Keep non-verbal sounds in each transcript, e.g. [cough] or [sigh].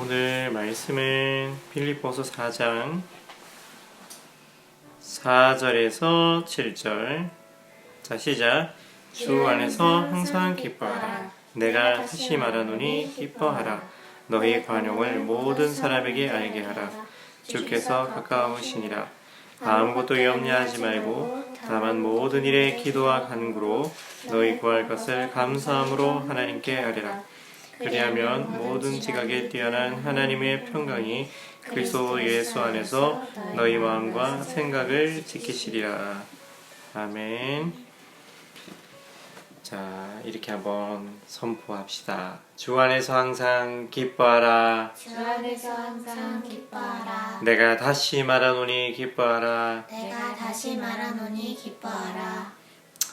오늘 말씀은 빌립보서 4장 4절에서 7절. 자, 시작. 주 안에서 항상 기뻐하라. 내가 다시 말하노니 기뻐하라. 너희 관용을 모든 사람에게 알게 하라. 주께서 가까우시니라. 아무것도 염려하지 말고 다만 모든 일에 기도와 간구로 너희 구할 것을 감사함으로 하나님께 아뢰라. 그리하면 모든 지각에 뛰어난 하나님의 평강이 그리스도 예수 안에서 너희 마음과 생각을 지키시리라. 아멘. 자, 이렇게 한번 선포합시다. 주 안에서 항상 기뻐하라. 주 안에서 항상 기뻐하라. 내가 다시 말하노니 기뻐하라. 내가 다시 말하노니 기뻐하라.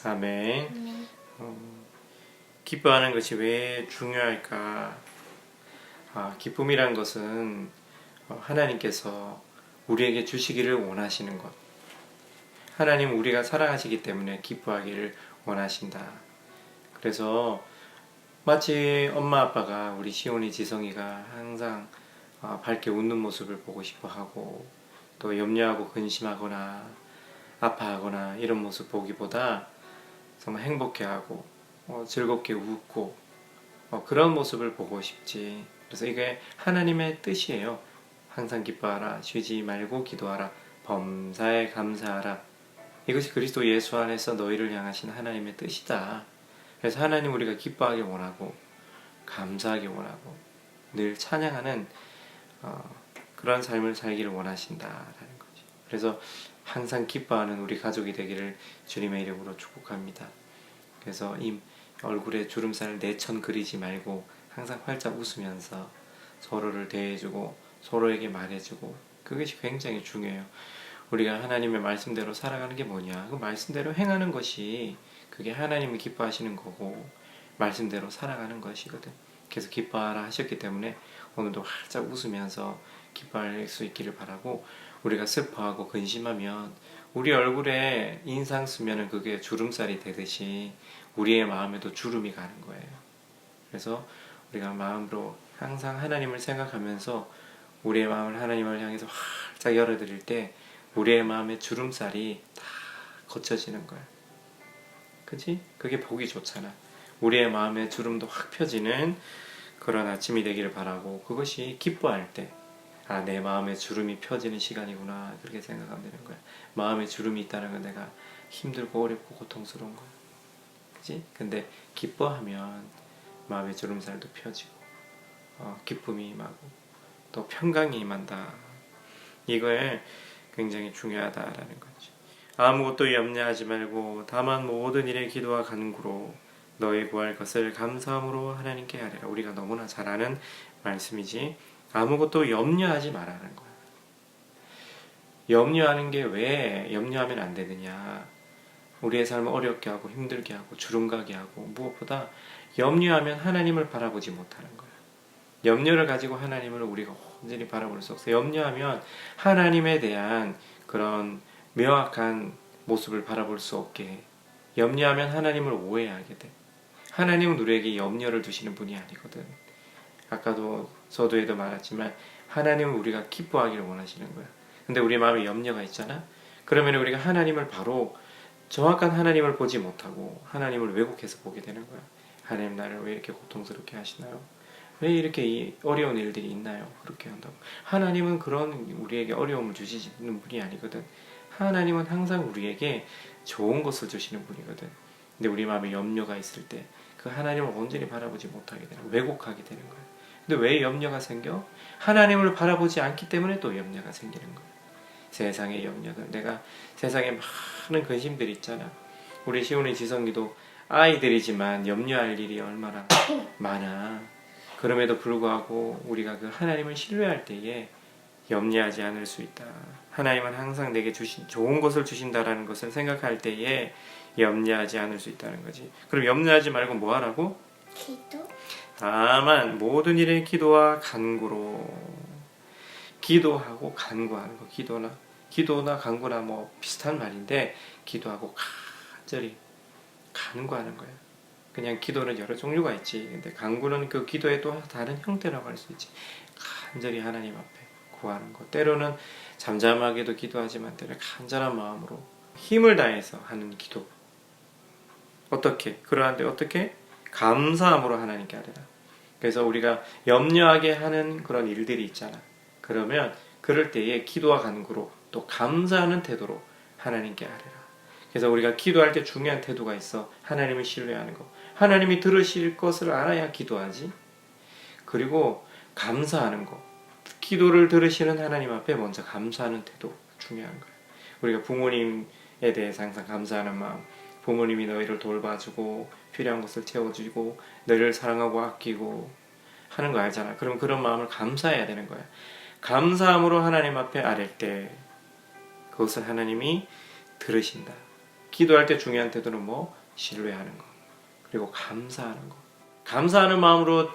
아멘. 어, 기뻐하는 것이 왜 중요할까? 아, 기쁨이란 것은 어, 하나님께서 우리에게 주시기를 원하시는 것. 하나님 우리가 사랑하시기 때문에 기뻐하기를 원하신다. 그래서 마치 엄마 아빠가 우리 시온이 지성이가 항상 어, 밝게 웃는 모습을 보고 싶어 하고 또 염려하고 근심하거나 아파하거나 이런 모습 보기보다 정말 행복해하고 어, 즐겁게 웃고 어, 그런 모습을 보고 싶지. 그래서 이게 하나님의 뜻이에요. 항상 기뻐하라, 쉬지 말고 기도하라, 범사에 감사하라. 이것이 그리스도 예수 안에서 너희를 향하신 하나님의 뜻이다. 그래서 하나님 우리가 기뻐하기 원하고 감사하기 원하고 늘 찬양하는 어, 그런 삶을 살기를 원하신다라는 거죠. 그래서 항상 기뻐하는 우리 가족이 되기를 주님의 이름으로 축복합니다. 그래서 이 얼굴에 주름살을 내천 그리지 말고 항상 활짝 웃으면서 서로를 대해주고 서로에게 말해주고 그것이 굉장히 중요해요. 우리가 하나님의 말씀대로 살아가는 게 뭐냐? 그 말씀대로 행하는 것이 그게 하나님이 기뻐하시는 거고 말씀대로 살아가는 것이거든. 그래서 기뻐하라 하셨기 때문에 오늘도 활짝 웃으면서 기뻐할 수 있기를 바라고 우리가 슬퍼하고 근심하면 우리 얼굴에 인상 쓰면은 그게 주름살이 되듯이 우리의 마음에도 주름이 가는 거예요. 그래서 우리가 마음으로 항상 하나님을 생각하면서 우리의 마음을 하나님을 향해서 활짝 열어드릴 때 우리의 마음의 주름살이 다 거쳐지는 거야. 그지? 그게 보기 좋잖아. 우리의 마음의 주름도 확 펴지는 그런 아침이 되기를 바라고 그것이 기뻐할 때 아, 내 마음에 주름이 펴지는 시간이구나. 그렇게 생각하면 되는 거야. 마음에 주름이 있다는 건 내가 힘들고 어렵고 고통스러운 거야. 그지? 근데 기뻐하면 마음의 주름살도 펴지고, 어, 기쁨이 임하고, 또 평강이 임한다. 이거에 굉장히 중요하다라는 거지. 아무것도 염려하지 말고, 다만 모든 일에 기도와 간구로 너희 구할 것을 감사함으로 하나님께 하리라. 우리가 너무나 잘 아는 말씀이지. 아무것도 염려하지 말라는 거야. 염려하는 게 왜 염려하면 안 되느냐? 우리의 삶을 어렵게 하고 힘들게 하고 주름가게 하고 무엇보다 염려하면 하나님을 바라보지 못하는 거야. 염려를 가지고 하나님을 우리가 온전히 바라볼 수 없어. 염려하면 하나님에 대한 그런 명확한 모습을 바라볼 수 없게 해. 염려하면 하나님을 오해하게 돼. 하나님은 우리에게 염려를 두시는 분이 아니거든. 아까도 서두에도 말했지만 하나님은 우리가 기뻐하기를 원하시는 거야. 근데 우리 마음에 염려가 있잖아. 그러면 우리가 하나님을 바로 정확한 하나님을 보지 못하고 하나님을 왜곡해서 보게 되는 거야. 하나님 나를 왜 이렇게 고통스럽게 하시나요? 왜 이렇게 이 어려운 일들이 있나요? 그렇게 한다고. 하나님은 그런 우리에게 어려움을 주시는 분이 아니거든. 하나님은 항상 우리에게 좋은 것을 주시는 분이거든. 근데 우리 마음에 염려가 있을 때 그 하나님을 온전히 바라보지 못하게 되는 거야. 왜곡하게 되는 거야. 근데 왜 염려가 생겨? 하나님을 바라보지 않기 때문에 또 염려가 생기는 거야. 세상의 염려들. 내가 세상에 많은 근심들이 있잖아. 우리 시온의 지성이도 아이들이지만 염려할 일이 얼마나 [coughs] 많아. 그럼에도 불구하고 우리가 그 하나님을 신뢰할 때에 염려하지 않을 수 있다. 하나님은 항상 내게 주신 좋은 것을 주신다라는 것을 생각할 때에 염려하지 않을 수 있다는 거지. 그럼 염려하지 말고 뭐 하라고? 기도? 다만 모든 일에 기도와 간구로 기도하고 간구하는 거 기도나 기도나 간구나 뭐 비슷한 말인데 기도하고 간절히 간구하는 거야. 그냥 기도는 여러 종류가 있지. 근데 간구는 그 기도의 또 다른 형태라고 할 수 있지. 간절히 하나님 앞에 구하는 것. 때로는 잠잠하게도 기도하지만 때로는 간절한 마음으로 힘을 다해서 하는 기도. 어떻게? 그러한데 어떻게? 감사함으로 하나님께 하리라. 그래서 우리가 염려하게 하는 그런 일들이 있잖아. 그러면 그럴 때에 기도와 간구로 또 감사하는 태도로 하나님께 하리라. 그래서 우리가 기도할 때 중요한 태도가 있어. 하나님을 신뢰하는 거. 하나님이 들으실 것을 알아야 기도하지. 그리고 감사하는 거. 기도를 들으시는 하나님 앞에 먼저 감사하는 태도 중요한 거예요. 우리가 부모님에 대해서 항상 감사하는 마음. 부모님이 너희를 돌봐주고 필요한 것을 채워주고 너희를 사랑하고 아끼고 하는 거 알잖아. 그럼 그런 마음을 감사해야 되는 거야. 감사함으로 하나님 앞에 아랠 때 그것을 하나님이 들으신다. 기도할 때 중요한 태도는 뭐? 신뢰하는 거. 그리고 감사하는 거. 감사하는 마음으로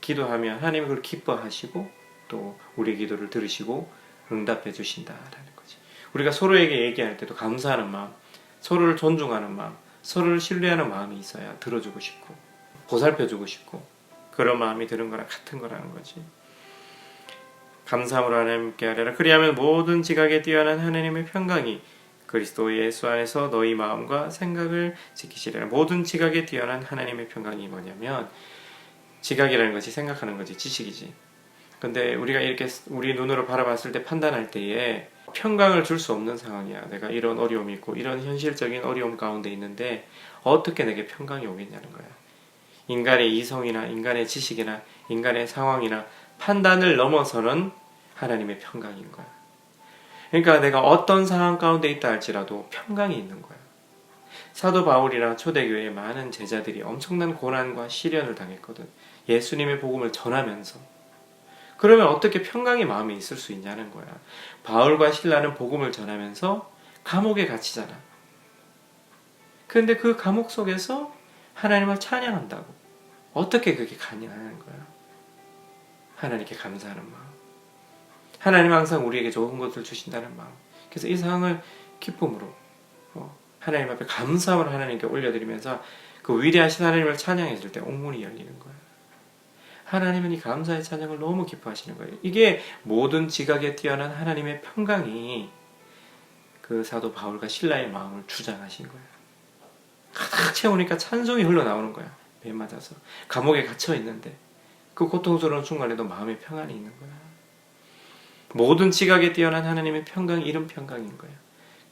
기도하면 하나님이 그걸 기뻐하시고 또 우리의 기도를 들으시고 응답해 주신다라는 거지. 우리가 서로에게 얘기할 때도 감사하는 마음, 서로를 존중하는 마음, 서로를 신뢰하는 마음이 있어야 들어주고 싶고 보살펴주고 싶고 그런 마음이 드는 거랑 같은 거라는 거지. 감사함으로 하나님께 하려라. 그리하면 모든 지각에 뛰어난 하나님의 평강이 그리스도 예수 안에서 너희 마음과 생각을 지키시리라. 모든 지각에 뛰어난 하나님의 평강이 뭐냐면 지각이라는 것이 생각하는 거지 지식이지. 근데 우리가 이렇게 우리 눈으로 바라봤을 때 판단할 때에 평강을 줄 수 없는 상황이야. 내가 이런 어려움이 있고 이런 현실적인 어려움 가운데 있는데 어떻게 내게 평강이 오겠냐는 거야. 인간의 이성이나 인간의 지식이나 인간의 상황이나 판단을 넘어서는 하나님의 평강인 거야. 그러니까 내가 어떤 상황 가운데 있다 할지라도 평강이 있는 거야. 사도 바울이나 초대교회의 많은 제자들이 엄청난 고난과 시련을 당했거든. 예수님의 복음을 전하면서. 그러면 어떻게 평강의 마음이 있을 수 있냐는 거야. 바울과 신라는 복음을 전하면서 감옥에 갇히잖아. 근데 그 감옥 속에서 하나님을 찬양한다고. 어떻게 그게 가능한 거야? 하나님께 감사하는 마음. 하나님 항상 우리에게 좋은 것을 주신다는 마음. 그래서 이 상황을 기쁨으로 어, 하나님 앞에 감사함을 하나님께 올려드리면서 그 위대하신 하나님을 찬양했을 때 옥문이 열리는 거야. 하나님은 이 감사의 찬양을 너무 기뻐하시는 거예요. 이게 모든 지각에 뛰어난 하나님의 평강이 그 사도 바울과 신라의 마음을 주장하신 거예요. 가득 채우니까 찬송이 흘러나오는 거야. 배 맞아서. 감옥에 갇혀 있는데 그 고통스러운 순간에도 마음의 평안이 있는 거야. 모든 지각에 뛰어난 하나님의 평강이 이런 평강인 거야.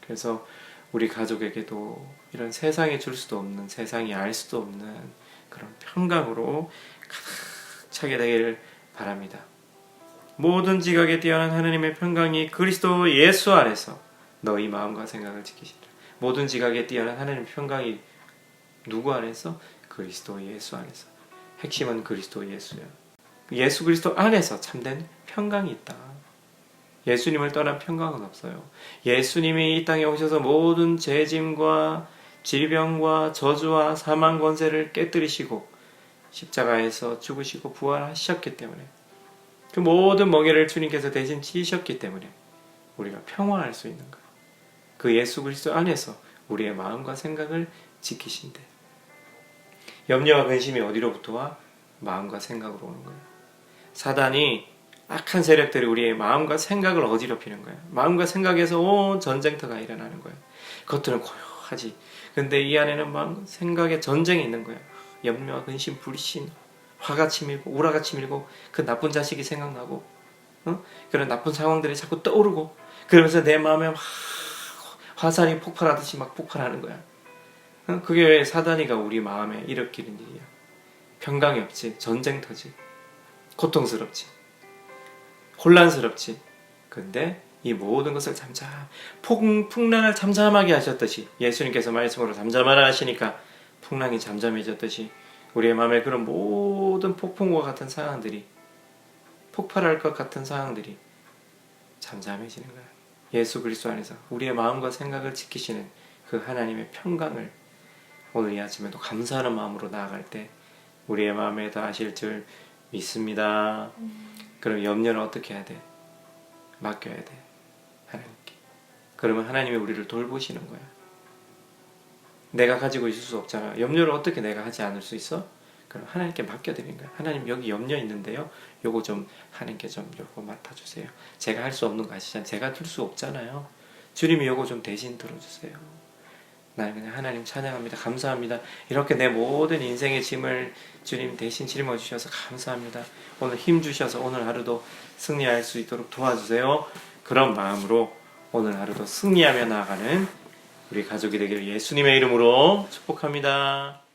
그래서 우리 가족에게도 이런 세상에 줄 수도 없는 세상이 알 수도 없는 그런 평강으로 가득 차게 되기를 바랍니다. 모든 지각에 뛰어난 하나님의 평강이 그리스도 예수 안에서 너희 마음과 생각을 지키시라. 모든 지각에 뛰어난 하나님의 평강이 누구 안에서? 그리스도 예수 안에서. 핵심은 그리스도 예수야. 예수 그리스도 안에서 참된 평강이 있다. 예수님을 떠난 평강은 없어요. 예수님이 이 땅에 오셔서 모든 죄짐과 질병과 저주와 사망 권세를 깨뜨리시고 십자가에서 죽으시고 부활하셨기 때문에 그 모든 멍에를 주님께서 대신 지셨기 때문에 우리가 평화할 수 있는 거예요. 그 예수 그리스도 안에서 우리의 마음과 생각을 지키신대. 염려와 근심이 어디로부터 와? 마음과 생각으로 오는 거예요. 사단이 악한 세력들이 우리의 마음과 생각을 어지럽히는 거예요. 마음과 생각에서 온 전쟁터가 일어나는 거예요. 겉으로는 고요하지. 근데 이 안에는 마음, 생각의 전쟁이 있는 거예요. 염려와 근심, 불신, 화가 치밀고 우라가 치밀고 그 나쁜 자식이 생각나고 어? 그런 나쁜 상황들이 자꾸 떠오르고 그러면서 내 마음에 막 화산이 폭발하듯이 막 폭발하는 거야. 어? 그게 왜 사단이가 우리 마음에 일으키는 일이야. 평강이 없지, 전쟁터지, 고통스럽지. 혼란스럽지. 근데 이 모든 것을 잠잠, 폭, 풍랑을 잠잠하게 하셨듯이 예수님께서 말씀으로 잠잠하라 하시니까 풍랑이 잠잠해졌듯이 우리의 마음에 그런 모든 폭풍과 같은 상황들이 폭발할 것 같은 상황들이 잠잠해지는 거야. 예수 그리스도 안에서 우리의 마음과 생각을 지키시는 그 하나님의 평강을 오늘 이 아침에도 감사하는 마음으로 나아갈 때 우리의 마음에 더하실 줄 믿습니다. 그럼 염려는 어떻게 해야 돼? 맡겨야 돼. 하나님께. 그러면 하나님이 우리를 돌보시는 거야. 내가 가지고 있을 수 없잖아. 염려를 어떻게 내가 하지 않을 수 있어? 그럼 하나님께 맡겨드리는 거야. 하나님 여기 염려 있는데요. 요거 좀 하나님께 좀 요거 맡아주세요. 제가 할 수 없는 거 아시잖아요. 제가 들 수 없잖아요. 주님이 요거 좀 대신 들어주세요. 나 그냥 하나님 찬양합니다. 감사합니다. 이렇게 내 모든 인생의 짐을 주님 대신 짊어주셔서 감사합니다. 오늘 힘 주셔서 오늘 하루도 승리할 수 있도록 도와주세요. 그런 마음으로 오늘 하루도 승리하며 나아가는 우리 가족이 되기를 예수님의 이름으로 축복합니다.